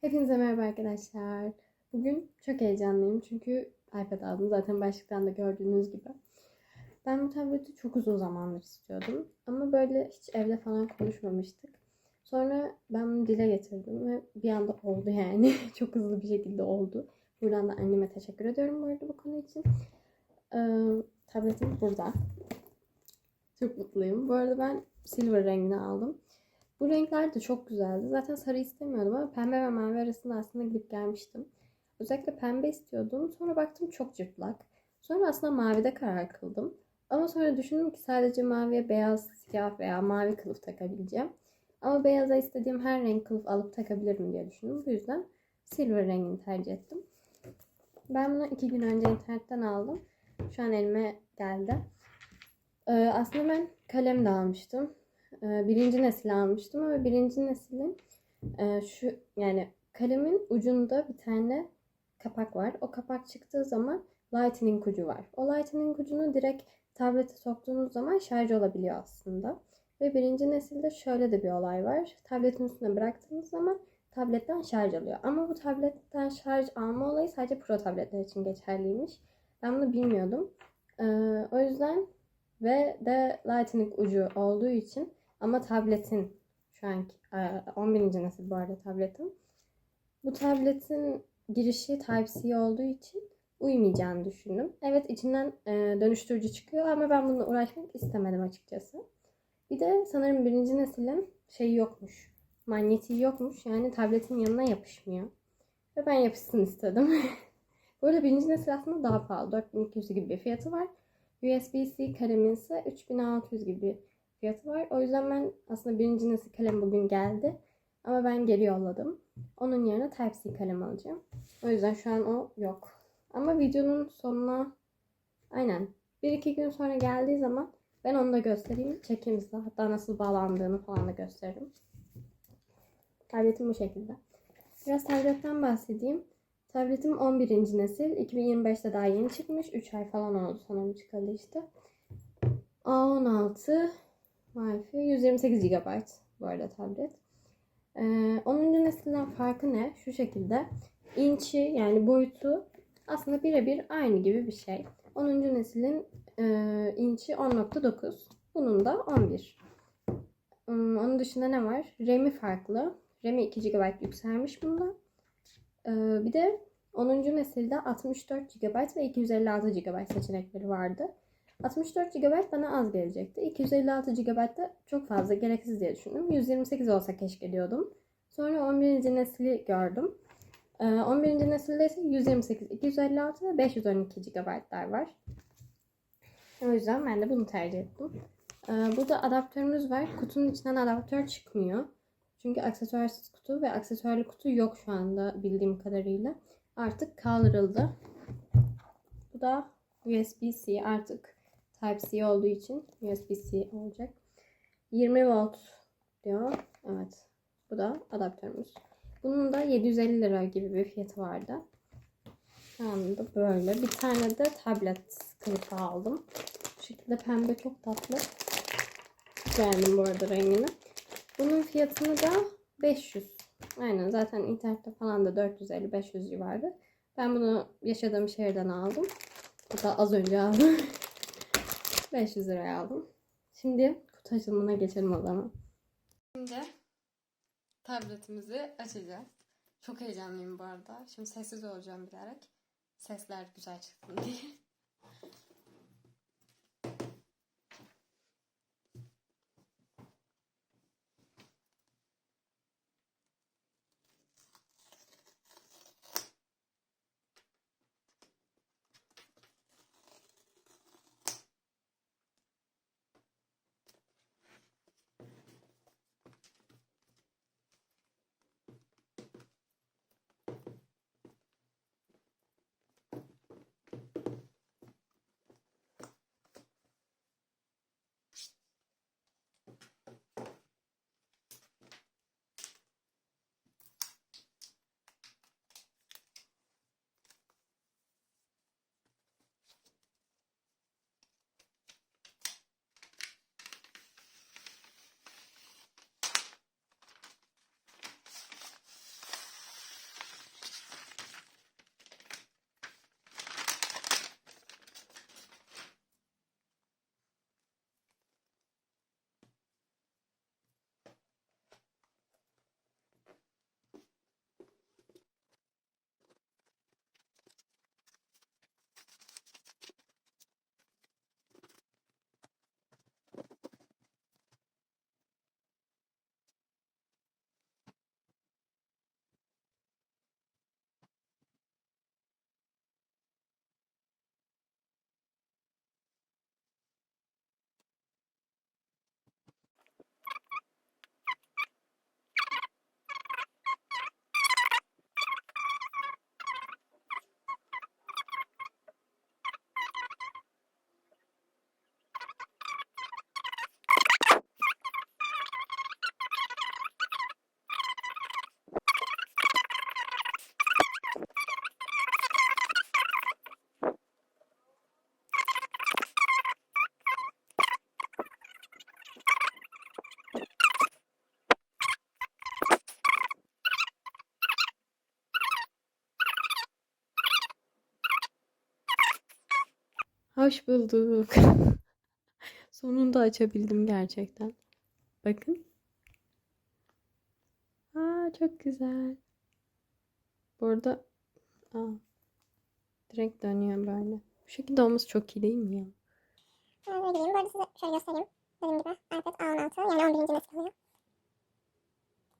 Hepinize merhaba arkadaşlar. Bugün çok heyecanlıyım çünkü iPad aldım. Zaten başlıktan da gördüğünüz gibi. Ben bu tableti çok uzun zamandır istiyordum. Ama böyle hiç evde falan konuşmamıştık. Sonra ben bunu dile getirdim ve bir anda oldu yani. çok hızlı bir şekilde oldu. Buradan da anneme teşekkür ediyorum bu arada bu konu için. Ee, tabletim burada. Çok mutluyum. Bu arada ben silver rengini aldım. Bu renkler de çok güzeldi. Zaten sarı istemiyordum ama pembe ve mavi arasında aslında gidip gelmiştim. Özellikle pembe istiyordum. Sonra baktım çok cırtlak. Sonra aslında mavide karar kıldım. Ama sonra düşündüm ki sadece maviye beyaz, siyah veya mavi kılıf takabileceğim. Ama beyaza istediğim her renk kılıf alıp takabilirim diye düşündüm. Bu yüzden silver rengini tercih ettim. Ben bunu iki gün önce internetten aldım. Şu an elime geldi. Ee, aslında ben kalem de almıştım. Ee, birinci nesil almıştım ama birinci neslin e, şu yani kalemin ucunda bir tane kapak var. O kapak çıktığı zaman lightning ucu var. O lightning ucunu direkt tablete soktuğunuz zaman şarj olabiliyor aslında. Ve birinci nesilde şöyle de bir olay var. Tabletin üstüne bıraktığınız zaman tabletten şarj alıyor. Ama bu tabletten şarj alma olayı sadece pro tabletler için geçerliymiş. Ben bunu bilmiyordum. Ee, o yüzden ve de lightning ucu olduğu için ama tabletin şu anki e, 11. nesil bu arada tabletim. Bu tabletin girişi Type-C olduğu için uymayacağını düşündüm. Evet içinden e, dönüştürücü çıkıyor ama ben bununla uğraşmak istemedim açıkçası. Bir de sanırım birinci neslin şeyi yokmuş. Manyetiği yokmuş. Yani tabletin yanına yapışmıyor. Ve ben yapışsın istedim. Arada birinci nesil aslında daha pahalı. 4200 gibi bir fiyatı var. USB-C kalemin ise 3600 gibi fiyatı var. O yüzden ben aslında birinci nesil kalem bugün geldi. Ama ben geri yolladım. Onun yerine Type-C kalem alacağım. O yüzden şu an o yok. Ama videonun sonuna aynen 1-2 gün sonra geldiği zaman ben onu da göstereyim. Çekeyim size. Hatta nasıl bağlandığını falan da gösteririm. Tabletim bu şekilde. Biraz tabletten bahsedeyim. Tabletim 11. nesil. 2025'te daha yeni çıkmış. 3 ay falan oldu sanırım çıkalı işte. A16 Wi-Fi 128 GB bu arada tablet. Ee, 10. nesilden farkı ne? Şu şekilde. İnçi yani boyutu aslında birebir aynı gibi bir şey. 10. neslin e, inçi 10.9. Bunun da 11. Hmm, onun dışında ne var? RAM'i farklı. RAM'i 2 GB yükselmiş bunda. Ee, bir de 10. nesilde 64 GB ve 256 GB seçenekleri vardı. 64 GB bana az gelecekti. 256 GB da çok fazla gereksiz diye düşündüm. 128 olsa keşke diyordum. Sonra 11. nesli gördüm. 11. nesilde ise 128, 256 ve 512 GB'lar var. O yüzden ben de bunu tercih ettim. Burada adaptörümüz var. Kutunun içinden adaptör çıkmıyor. Çünkü aksesuarsız kutu ve aksesuarlı kutu yok şu anda bildiğim kadarıyla. Artık kaldırıldı. Bu da USB-C artık Type-C olduğu için USB-C olacak. 20 volt diyor. Evet. Bu da adaptörümüz. Bunun da 750 lira gibi bir fiyatı vardı. Şu anda böyle. Bir tane de tablet kılıfı aldım. Bu şekilde pembe çok tatlı. Beğendim bu arada rengini. Bunun fiyatını da 500. Aynen zaten internette falan da 450-500 civarı. Ben bunu yaşadığım şehirden aldım. Hatta az önce aldım. 500 liraya aldım. Şimdi kutu açılımına geçelim o zaman. Şimdi tabletimizi açacağız. Çok heyecanlıyım bu arada. Şimdi sessiz olacağım bilerek. Sesler güzel çıksın diye. Hoş bulduk. Sonunda açabildim gerçekten. Bakın. Aa çok güzel. Burada aa, direkt dönüyor böyle. Bu şekilde olması çok iyi değil mi ya? Böyle gideyim. Bu arada size şöyle göstereyim. Dediğim gibi iPad A16 yani 11. nesil oluyor.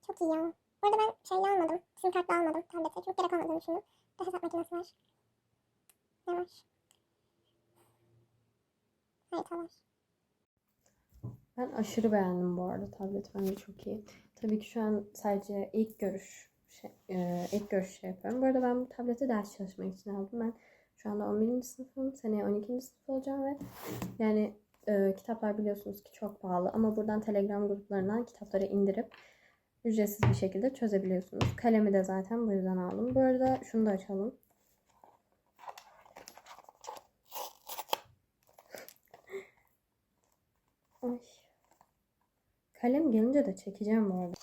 Çok iyi ya. Bu arada ben şeyle almadım. Sim kartla almadım tablete. Çok gerek olmadığını düşündüm. Hesap makinesi var. Ne var? Harita var. Ben aşırı beğendim bu arada tablet bence çok iyi. Tabii ki şu an sadece ilk görüş şey, e, ilk görüş şey yapıyorum. Bu arada ben bu tableti ders çalışmak için aldım. Ben şu anda 11. sınıfım. Seneye 12. sınıf olacağım ve yani e, kitaplar biliyorsunuz ki çok pahalı ama buradan Telegram gruplarından kitapları indirip ücretsiz bir şekilde çözebiliyorsunuz. Kalemi de zaten bu yüzden aldım. Bu arada şunu da açalım. Ay. Kalem gelince de çekeceğim bu arada.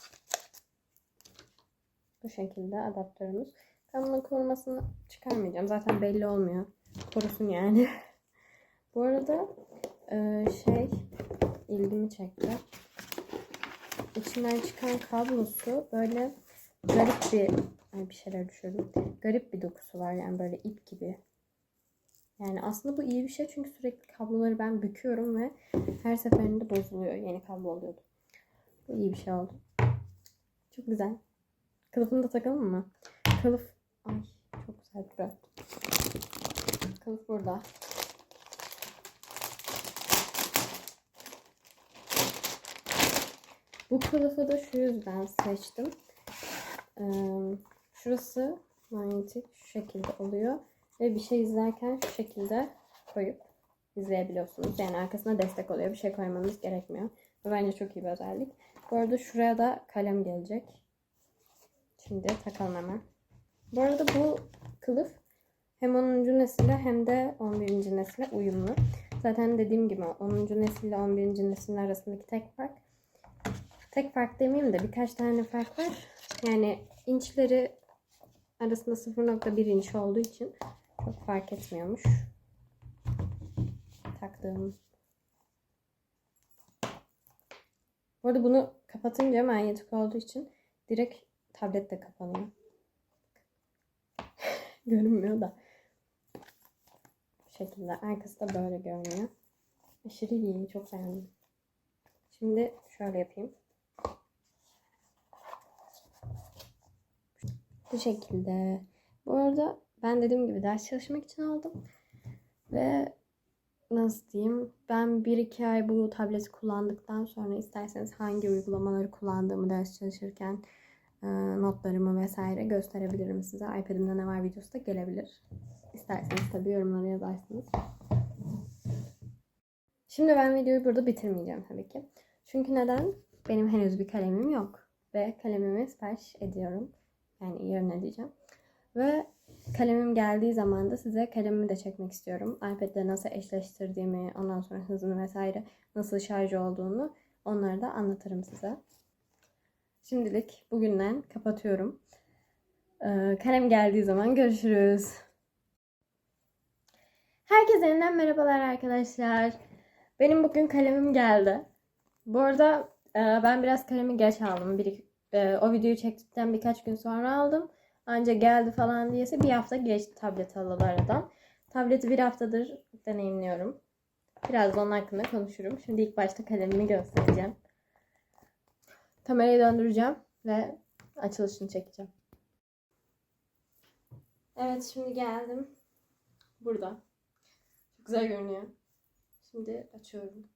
Bu şekilde adaptörümüz. Ben bunun korumasını çıkarmayacağım. Zaten belli olmuyor. Korusun yani. bu arada e, şey ilgimi çekti. İçinden çıkan kablosu böyle garip bir ay bir şeyler düşürdüm. Garip bir dokusu var yani böyle ip gibi. Yani aslında bu iyi bir şey çünkü sürekli kabloları ben büküyorum ve her seferinde bozuluyor. Yeni kablo oluyordu. Bu iyi bir şey oldu. Çok güzel. Kılıfını da takalım mı? Kılıf. Ay çok güzel duruyor. Kılıf burada. Bu kılıfı da şu yüzden seçtim. Ee, şurası manyetik şu şekilde oluyor. Ve bir şey izlerken şu şekilde koyup izleyebiliyorsunuz. Yani arkasına destek oluyor. Bir şey koymanız gerekmiyor. Bu bence çok iyi bir özellik. Bu arada şuraya da kalem gelecek. Şimdi takalım hemen. Bu arada bu kılıf hem 10. nesile hem de 11. nesile uyumlu. Zaten dediğim gibi 10. nesille 11. neslin arasındaki tek fark tek fark demeyeyim de birkaç tane fark var. Yani inçleri arasında 0.1 inç olduğu için çok fark etmiyormuş. Taktığım. Bu arada bunu kapatınca manyetik olduğu için direkt tablet de kapanıyor. Görünmüyor da. Bu şekilde. Arkası da böyle görünüyor. Aşırı iyi. Çok beğendim. Şimdi şöyle yapayım. Bu şekilde. Bu arada ben dediğim gibi ders çalışmak için aldım. Ve nasıl diyeyim ben 1-2 ay bu tableti kullandıktan sonra isterseniz hangi uygulamaları kullandığımı ders çalışırken e, notlarımı vesaire gösterebilirim size. iPad'imde ne var videosu da gelebilir. İsterseniz tabii yorumlara yazarsınız. Şimdi ben videoyu burada bitirmeyeceğim tabii ki. Çünkü neden? Benim henüz bir kalemim yok. Ve kalemimi sipariş ediyorum. Yani yarın edeceğim. Ve kalemim geldiği zaman da size kalemimi de çekmek istiyorum. iPad'le nasıl eşleştirdiğimi, ondan sonra hızını vesaire nasıl şarj olduğunu onları da anlatırım size. Şimdilik bugünden kapatıyorum. Ee, kalem geldiği zaman görüşürüz. Herkese yeniden merhabalar arkadaşlar. Benim bugün kalemim geldi. Bu arada e, ben biraz kalemi geç aldım. Bir, e, o videoyu çektikten birkaç gün sonra aldım. Anca geldi falan diyese bir hafta geçti tablet alalı aradan. Tableti bir haftadır deneyimliyorum. Biraz da onun hakkında konuşurum. Şimdi ilk başta kalemimi göstereceğim. Kamerayı döndüreceğim ve açılışını çekeceğim. Evet şimdi geldim. Burada. Çok güzel görünüyor. Şimdi açıyorum.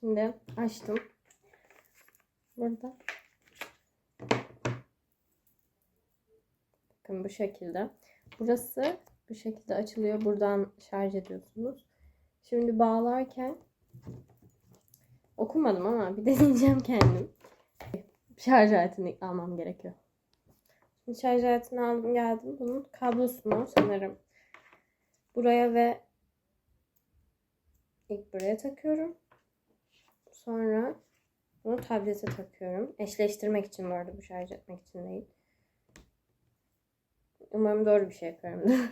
Şimdi açtım. burada. Bakın bu şekilde. Burası bu şekilde açılıyor. Buradan şarj ediyorsunuz. Şimdi bağlarken okumadım ama bir deneyeceğim kendim. Şarj aletini almam gerekiyor. Şimdi şarj aletini aldım geldim. Bunun kablosunu sanırım buraya ve ilk buraya takıyorum. Sonra bunu tablete takıyorum. Eşleştirmek için arada bu şarj etmek için değil. Umarım doğru bir şey yapıyorum.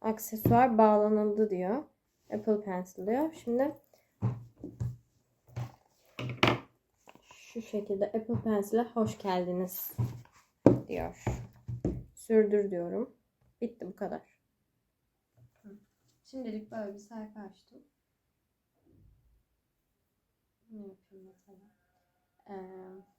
Aksesuar bağlanıldı diyor. Apple Pencil diyor. Şimdi şu şekilde Apple Pencil'e hoş geldiniz diyor. Sürdür diyorum. Bitti bu kadar. Şimdilik böyle bir sayfa açtım. Ne yapayım mesela? Ee,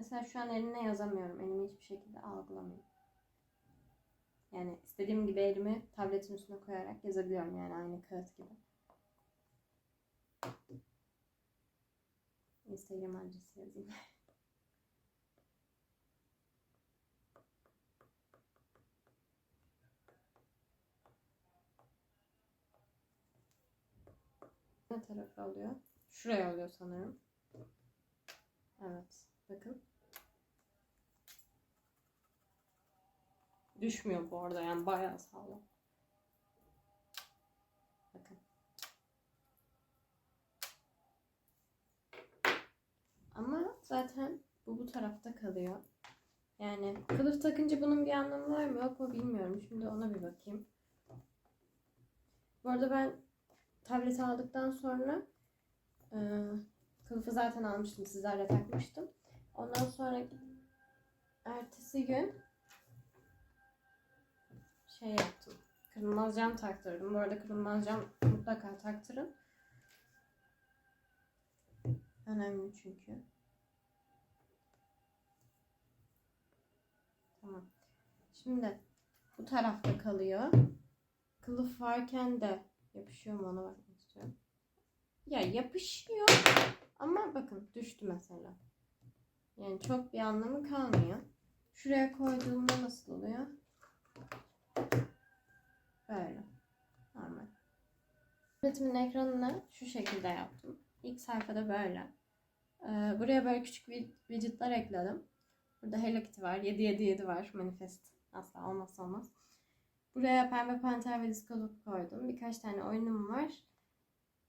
Mesela şu an eline yazamıyorum. Elimi hiçbir şekilde algılamıyor. Yani istediğim gibi elimi tabletin üstüne koyarak yazabiliyorum yani aynı kağıt gibi. Instagram adresi yazayım. Ne tarafı oluyor? Şuraya oluyor sanırım. Evet. Bakın. Düşmüyor bu arada yani bayağı sağlam. Bakın. Ama zaten bu bu tarafta kalıyor. Yani kılıf takınca bunun bir anlamı var mı yok mu bilmiyorum. Şimdi ona bir bakayım. Bu arada ben tableti aldıktan sonra e, kılıfı zaten almıştım. Sizlerle takmıştım. Ondan sonra ertesi gün şey yaptım. Kırılmaz cam taktırdım. Bu arada kırılmaz cam mutlaka taktırın. Önemli çünkü. Tamam. Şimdi bu tarafta kalıyor. Kılıf varken de yapışıyor mu ona bakmak istiyorum. Ya yapışıyor ama bakın düştü mesela. Yani çok bir anlamı kalmıyor. Şuraya koyduğumda nasıl oluyor? Böyle. Normal. Tabletimin ekranını şu şekilde yaptım. İlk sayfada böyle. Ee, buraya böyle küçük wi- widgetler ekledim. Burada Hello Kitty var. 777 var. Manifest. Asla olmazsa olmaz. Buraya Pembe Panter ve Disco Loop koydum. Birkaç tane oyunum var.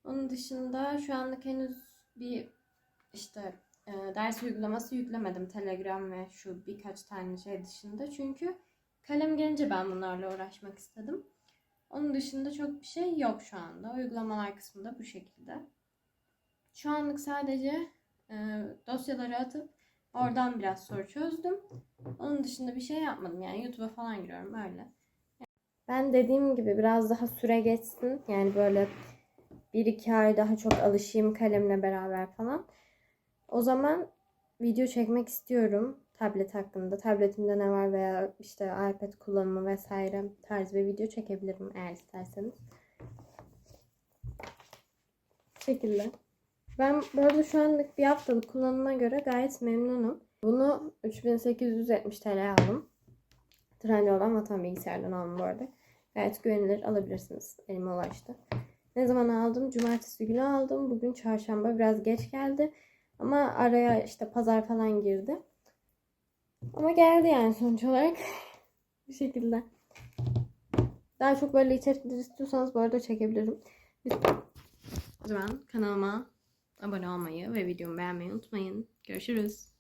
Onun dışında şu anlık henüz bir işte e, ders uygulaması yüklemedim Telegram ve şu birkaç tane şey dışında. Çünkü kalem gelince ben bunlarla uğraşmak istedim. Onun dışında çok bir şey yok şu anda. Uygulamalar kısmında bu şekilde. Şu anlık sadece e, dosyaları atıp oradan biraz soru çözdüm. Onun dışında bir şey yapmadım. Yani YouTube'a falan giriyorum öyle. Ben dediğim gibi biraz daha süre geçsin. Yani böyle bir iki ay daha çok alışayım kalemle beraber falan. O zaman video çekmek istiyorum tablet hakkında. Tabletimde ne var veya işte iPad kullanımı vesaire tarz bir video çekebilirim eğer isterseniz. Şekilde. Ben arada şu anlık bir haftalık kullanıma göre gayet memnunum. Bunu 3870 TL aldım. Trendyol'dan vatan bilgisayardan aldım bu arada. Gayet güvenilir alabilirsiniz. Elime ulaştı. Ne zaman aldım? Cumartesi günü aldım. Bugün çarşamba biraz geç geldi. Ama araya işte pazar falan girdi. Ama geldi yani sonuç olarak. Bu şekilde. Daha çok böyle içerikler istiyorsanız bu arada çekebilirim. O zaman kanalıma abone olmayı ve videomu beğenmeyi unutmayın. Görüşürüz.